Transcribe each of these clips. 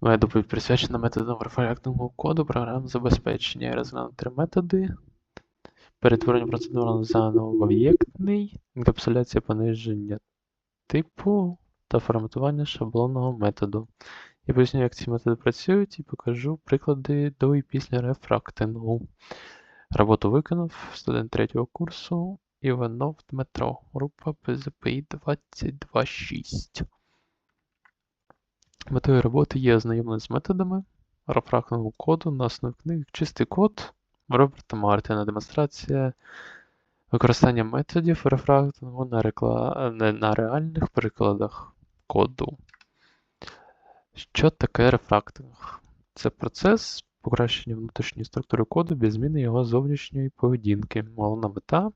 Моя доповідь присвячена методам рефрактного коду програм забезпечення. Я розгляну три методи. Перетворення процедурного заново в об'єктний, інкапсуляція пониження типу та форматування шаблонного методу. Я поясню, як ці методи працюють і покажу приклади до і після рефрактингу. Роботу виконав студент третього курсу Іванов Дмитро, група ПЗПІ 226. Метою роботи є ознайомлення з методами рефрактного коду на основі книги Чистий код Роберта Мартіна. Демонстрація використання методів рефрактингу на, рекла... на реальних прикладах коду. Що таке рефрактинг? Це процес покращення внутрішньої структури коду без зміни його зовнішньої поведінки. Головна мета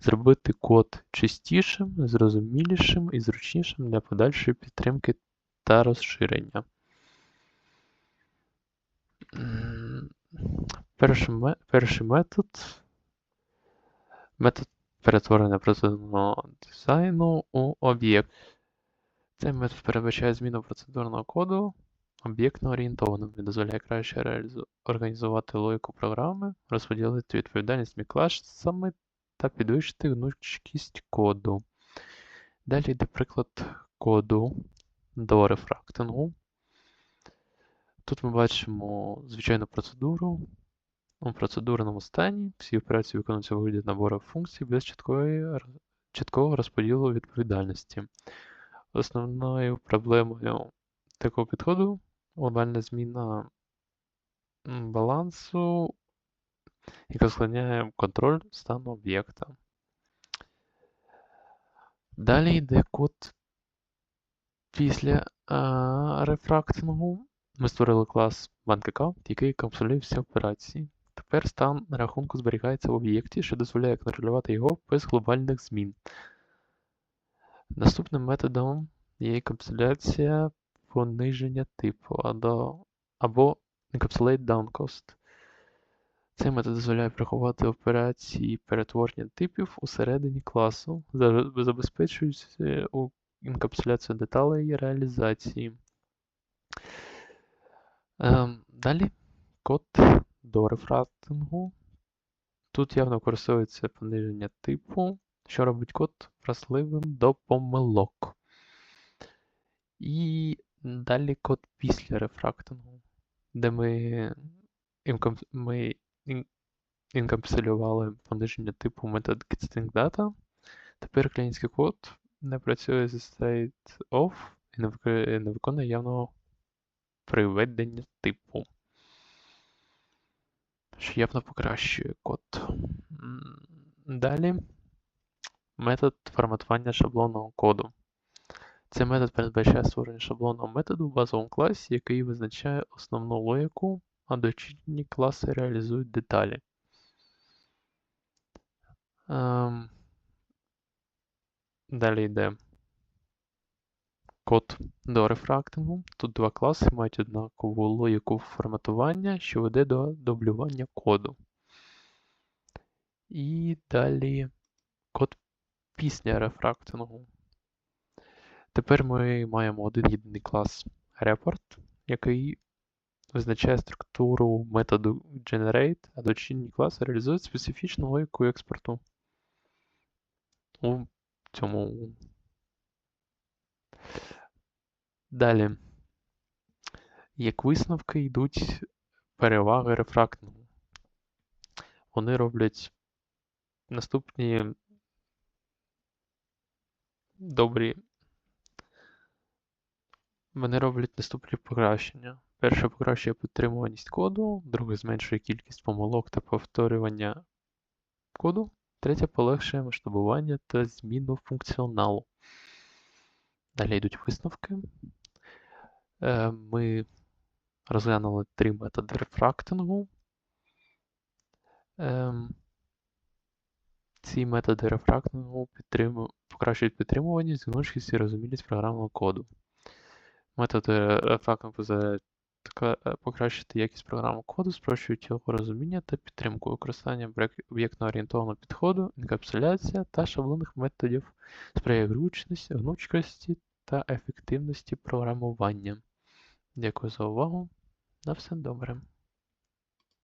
зробити код чистішим, зрозумілішим і зручнішим для подальшої підтримки та розширення. Перший, метод метод перетворення процедурного дизайну у об'єкт. Цей метод передбачає зміну процедурного коду об'єктно орієнтованим. Він дозволяє краще організувати логіку програми, розподілити відповідальність між класами та підвищити гнучкість коду. Далі йде приклад коду до рефрактингу. Тут ми бачимо звичайну процедуру. У процедурному стані всі операції виконуються у вигляді набору функцій без чіткої, чіткого розподілу відповідальності. Основною проблемою такого підходу глобальна зміна балансу, яка складняє контроль стану об'єкта. Далі йде код після а, рефрактингу. Ми створили клас BankAccount, який капсулює всі операції. Тепер стан рахунку зберігається в об'єкті, що дозволяє контролювати його без глобальних змін. Наступним методом є капсуляція пониження типу або Encapsulate Downcost. Цей метод дозволяє приховати операції перетворення типів усередині класу, забезпечуючи інкапсуляцію деталей і реалізації. Далі код до рефрактингу. Тут явно використовується пониження типу, що робить код вразливим до помилок. І далі код після рефрактингу, де ми ми інкапсулювали пониження типу метод getStringData. Тепер клієнтський код не працює зі state of і не виконує явного приведення типу. Що явно покращує код. Далі метод форматування шаблонного коду. Цей метод передбачає створення шаблонного методу в базовому класі, який визначає основну логіку, а дочірні класи реалізують деталі. Ем, Далі йде код до рефрактингу. Тут два класи мають однакову логіку форматування, що веде до дублювання коду. І далі код після рефрактингу. Тепер ми маємо один єдиний клас report, який визначає структуру методу generate, а дочірні класи реалізують специфічну логіку експорту у цьому. Далі, як висновки йдуть переваги рефрактингу. Вони роблять наступні добрі. Вони роблять наступні покращення. Перше покращує підтримуваність коду, друге зменшує кількість помилок та повторювання коду. Третє полегшує масштабування та зміну функціоналу. Далі йдуть висновки. Е, ми розглянули три методи рефрактингу. Ці методи рефрактингу покращують підтримуваність, гнучкість і розумілість програмного коду. Методи рефрактингу Е, покращити якість програмного коду, спрощують його розуміння та підтримку використання об'єктно орієнтованого підходу, інкапсуляція та шаблонних методів сприяє гнучкості та ефективності програмування. Дякую за увагу. На все добре.